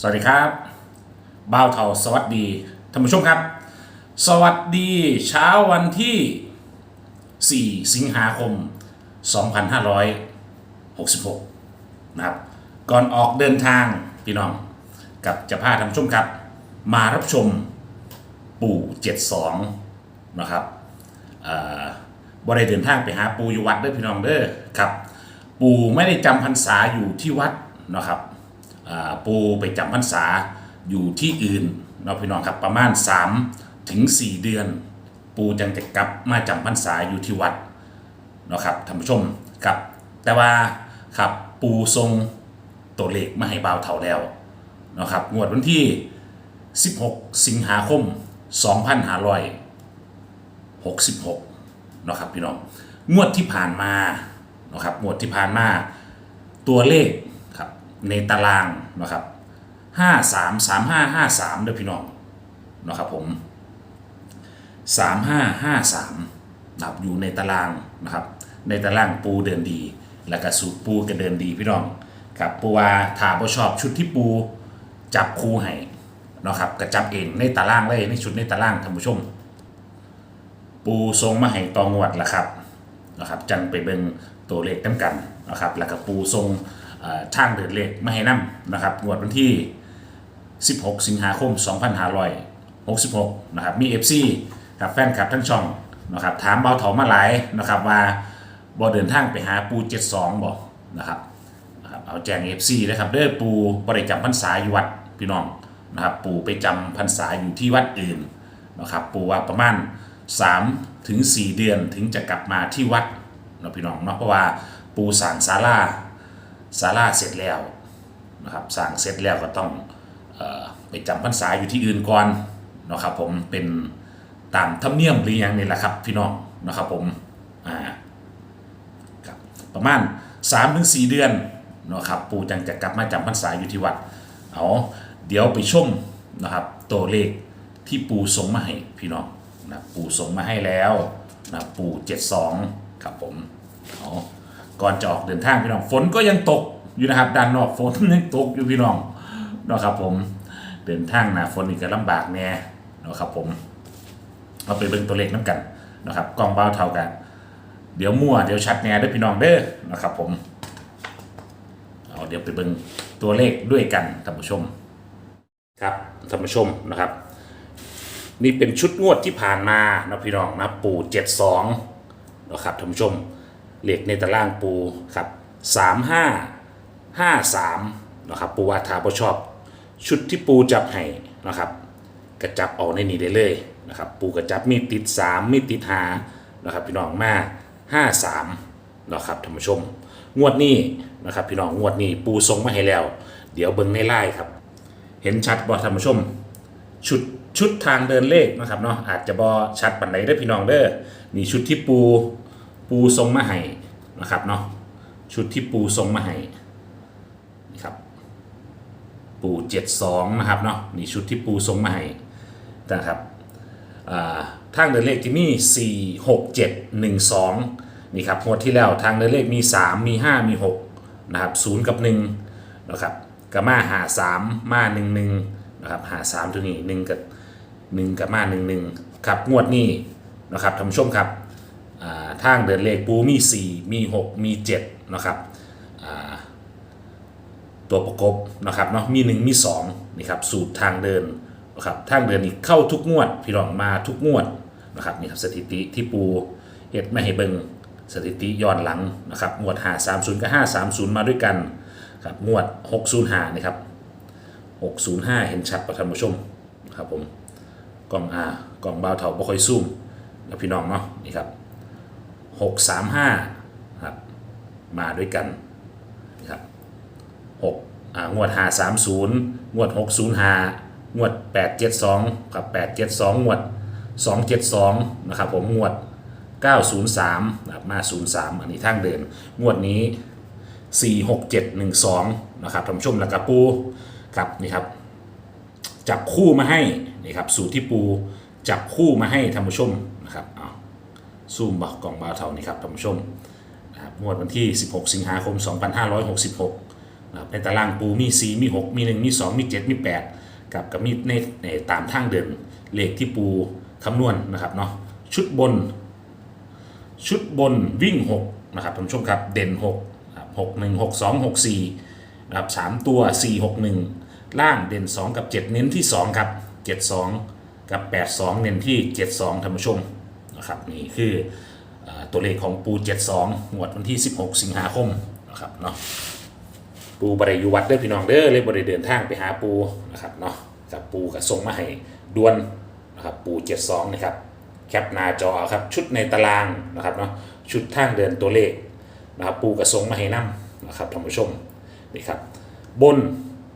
สวัสดีครับบ่าวเทาสวัสดีท่านผู้ชมครับ สวัสดีเช้าวันที่ 4 สิงหาคม 2566 นะครับ ก่อนออกเดินทางพี่น้อง กับจะพาท่านผู้ชมครับ มารับชมปู่ 72 นะครับเอ่อบริเดินทางไปหาปู่อยู่วัดเด้อพี่น้องเด้อครับ ปู่ไม่ได้จำพรรษาอยู่ที่วัดนะครับ อ่าปูไปจำพรรษาอยู่ที่อื่นเนาะพี่น้องครับประมาณ 3 ถึง 4 เดือน ปูจังจะกลับมาจำพรรษาอยู่ที่วัดเนาะครับท่านผู้ชมครับ แต่ว่าครับปูทรงตัวเลขมาให้บ่าวเท่าแล้วเนาะครับงวดวันที่ 16 สิงหาคม 2566เนาะครับพี่น้องงวดที่ผ่านมาเนาะครับงวดที่ผ่านมาตัวเลข ในตารางนะครับห้าสามสามห้าห้าสามเด้อพี่น้องนะครับผมสามห้าห้าสามนะครับอยู่ในตารางนะครับ ในตารางปูเดินดี แล้วก็สูตรปูก็เดินดีพี่น้องครับปูว่าถ้าบ่ชอบชุดที่ปูจับคู่ให้นะครับก็จับเองในตารางเลยในชุดในตารางท่านผู้ชม ปูทรงมาให้ตองวดละครับนะครับ จังไปเบิ่งตัวเลขน้ำกันนะครับ แล้วก็ปูทรง ช่างเดินเลขมาให้นํนะครับงวดวันที่ 16 สิงหาคม 2566 นะครับมี FC ครับแฟนคลับทั้งช่องนะครับถามเบาเถามาหลายนะครับว่าบ่เดินทางไปหาปู 72บ่นะครับนะครับเอาแจ้ง FC นะครับเด้อปูบ่ได้จำพรรษาอยู่วัดพี่น้องนะครับปูไปจำพรรษาอยู่ที่วัดอื่นนะครับปูว่าประมาณ3ถึง4เดือนถึงจะกลับมาที่วัดเนาะพี่น้องเนาะเพราะว่าปูสั่งศาลา ศาลาเสร็จแล้วนะครับสั่งเสร็จแล้วก็ต้องออไปจำพรรษาอยู่ที่อื่นก่อนนะครับผมเป็นตามธรรมเนียมหรือยังนี่แหละครับพี่น้องนะครับผมอ่าครับประมาณ3-4เดือนนะครับปูจังจะกลับมาจำพรรษาอยู่ที่วัดเอาเดี๋ยวไปชมนะครับตัวเลขที่ปูส่งมาให้พี่น้องนะปูส่งมาให้แล้วนะปู72ครับผมเอา ก่อนจะออกเดินทางพี่น้อง ฝนก็ยังตกอยู่นะครับด้านนอกฝนยังตกอยู่พี่น้องนะครับผมเดินทางหนะฝนนี่ก็ลำบากแน่นะครับผมเอาไปเบิ่งตัวเลขน้ำกันนะครับกล้องเบ้าเท่ากัน เดี๋ยวมั่วเดี๋ยวชัดแน่ด้อพี่น้องเด้อนะครับผมเอาเดี๋ยวไปเบิ่งตัวเลขด้วยกันท่านผู้ชม ครับท่านผู้ชมนะครับ นี่เป็นชุดงวดที่ผ่านมานะพี่น้องนะปู72นะครับท่านผู้ชม เลขในตารางปูครับ35 53นะครับปูว่าทาบ่ชอบ ชุดที่ปูจับให้นะครับกระจับเอาในนี้ได้เลยนะครับปูกระจับมีติด3มีติด5นะครับพี่น้องมา53นะครับท่านผู้ชม งวดนี้นะครับพี่น้องงวดนี้ปูทรงมาให้แล้ว เดี๋ยวเบิ่งในไล่ครับ เห็นชัดบ่ท่านผู้ชม ชุดชุดทางเดินเลขนะครับเนาะอาจจะบอชัดปันไหนได้พี่น้องเด้อนี่ชุดที่ปู ปูทรงมาให้นะครับเนาะชุดที่ปูทรงมาให้นี่ครับปูเจ็ดสองนะครับเนาะนี่ชุดที่ปูทรงมาให้นะครับทางเดินเลขที่มีสี่หกเจ็ดหนึ่งสองนี่ครับงวดที่แล้วทางเดินเลขมีสามมีห้ามีหกนะครับศูนย์กับหนึ่งนะครับกมาหาสามมาหนึ่งหนึ่งนะครับหาสามตัวนี้หนึ่งกับหนึ่งกับมาหนึ่งหนึ่งครับงวดนี้นะครับท่านผู้ชมครับ ทางเดินเลขปูมีสี่มีหกมีเจ็ดนะครับตัวประกบนะครับเนาะมีหนึ่งมีสองนี่ครับสูตรทางเดินนะครับทางเดินนี่เข้าทุกงวด พี่รองมาทุกงวดนะครับนี่ครับสถิติที่ปูเฮ็ดไม่ให้เบิงสถิติย้อนหลังนะครับงวดหาสามศูนย์กับห้าสามศูนย์มาด้วยกันครับงวดหกศูนย์หานี่ครับ605 เห็นชัดประท่านผู้ชมครับผมกล่องอากล่องเบาเถาบ่ค่อยซูมนะพี่น้องเนาะนี่ครับ 635ครับมาด้วยกันนี่ครับ6อ่างวด530งวด605งวด872ครับ872งวด272นะครับผมงวด903นะครับมา03อันนี้ทางเดิน งวดนี้46712นะครับท่านผู้ชมแล้วกับปูครับนี่ครับจับคู่มาให้นี่ครับสูตรที่ปูจับคู่มาให้ท่านผู้ชมนะครับเอา ซูมบอกกล่องบาเท่านี่ครับท่านผู้ชมนะครับงวดวันที่ 16 สิงหาคม 2566นะครับในตารางปูมี 4 มี 6 มี 1 มี 2 มี 7 มี 8 กับกับมีในในตามทางเดินเลขที่ปูคำนวณนะครับเนาะชุดบน ชุดบนวิ่ง 6 นะครับท่านผู้ชมครับ เด่น6ครับ6 1 6 2 6 4นะครับ3ตัว 4 6 1 ล่างเด่น 2 กับ 7 เน้นที่ 2 ครับ 7 2 กับ 8 2 เน้นที่ 7 2ท่านผู้ชม นะครับนี่คืออตัวเลขของปู 72งวดวันที่ 16 สิงหาคมนะครับเนาะปูบริยุวัดเด้อพี่น้องเด้อเลยบริเดินทางไปหาปูนะครับเนาะกับปูกับส่งมาให้ดวนนะครับปูเจ็ดสองนะครับแคปหน้าจอครับชุดในตารางนะครับเนาะชุดทางเดินตัวเลขนะครับปูกับส่งมาให้นํนะครับท่านผู้ชมนี่ครับบน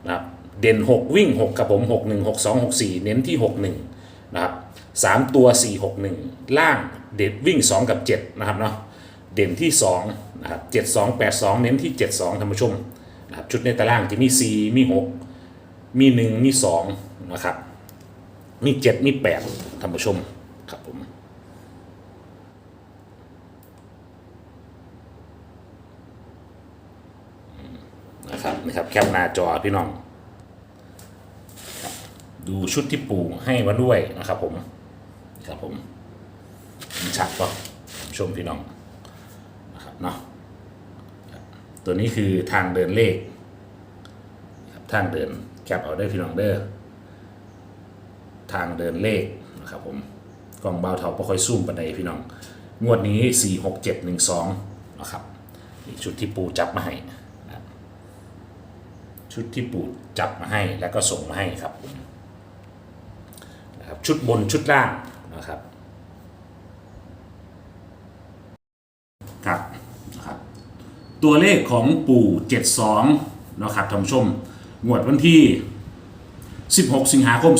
นะครับเด่น 6 วิ่ง 6 กับผม 6 1 6 2 6 4 เน้นที่ 6 1 นะครับ3ตัว 4 6 1 ล่างเด่นวิ่ง 2 กับ 7 นะครับเนาะเด่นที่2นะครับ7 2 8 2 เน้นที่ 7 2ท่านผู้ชมนะครับชุดในตารางจะมี 4 มี 6 มี 1 มี 2 นะครับ มี 7 มี8ท่านผู้ชมครับผมนะครับนะครับแคปหน้าจอพี่น้อง ดูชุดที่ปู่ให้มาด้วยนะครับผมครับผมเห็นชัดก็ชมพี่น้องนะครับเนาะตัวนี้คือทางเดินเลขครับทางเดินแคปเอาได้พี่น้องเด้อทางเดินเลขนะครับผมกล้องเบาเทาบ่ค่อยซูมปันใดพี่น้อง งวดนี้4 6 7 1 2นะครับชุดที่ปูจับมาให้ชุดที่ปูจับมาให้แล้วก็ส่งมาให้ครับผม นะครับชุดบนชุดล่างนะครับครับนะครับ ตัวเลขของปู่ 72นะครับท่านผู้ชมงวดวันที่ 16 สิงหาคม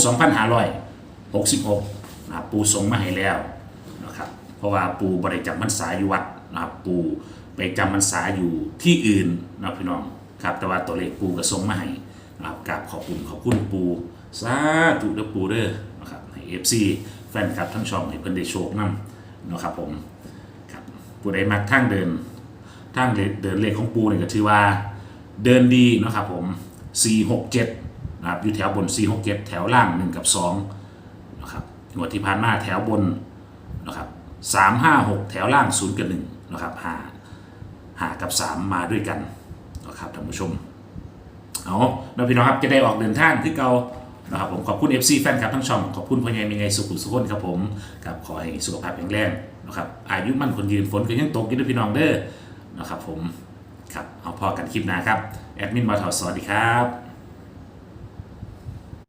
2566นะครับปู่ส่งมาให้แล้วนะครับเพราะว่าปู่บริจาคพรรษาอยู่วัดนะครับปู่ไปจำพรรษาอยู่ที่อื่นนะพี่น้องครับแต่ว่าตัวเลขปู่ก็ส่งมาให้นะครับกราบขอบคุณขอบคุณปู่สาธุเด้อปู่เด้อนะครับ ให้ FC แฟนคลับทั้งช่องให้เพิ่นได้โชคนํนะครับผมครับผู้ใดมักทางเดินทางเดินเลขของปูเนี่ยก็ถือว่าเดินดีเนาะครับผม467นะครับอยู่แถวบน 467 แถวล่าง 1 กับ2นะครับงวดที่ผ่านมาแถวบนนะครับ356 แถวล่าง 0 กับ1นะครับหาหากับ 3 มาด้วยกันนะครับท่านผู้ชมเอาแล้วพี่น้องครับจะได้ออกเดินทางที่เก่า นะครับผมขอบคุณ FC แฟนคลับทั้งช่องขอบคุณพ่อใหญ่มีไงสุขุสุขคนครับผมกับขอให้สุขภาพแข็งแรงนะครับอายุมั่นคนยืนฝนก็ยังตกอยู่ด้วยพี่น้องเด้อนะครับผมครับเอาพอกันคลิปหน้าครับแอดมินมาถอสวัสดีครับ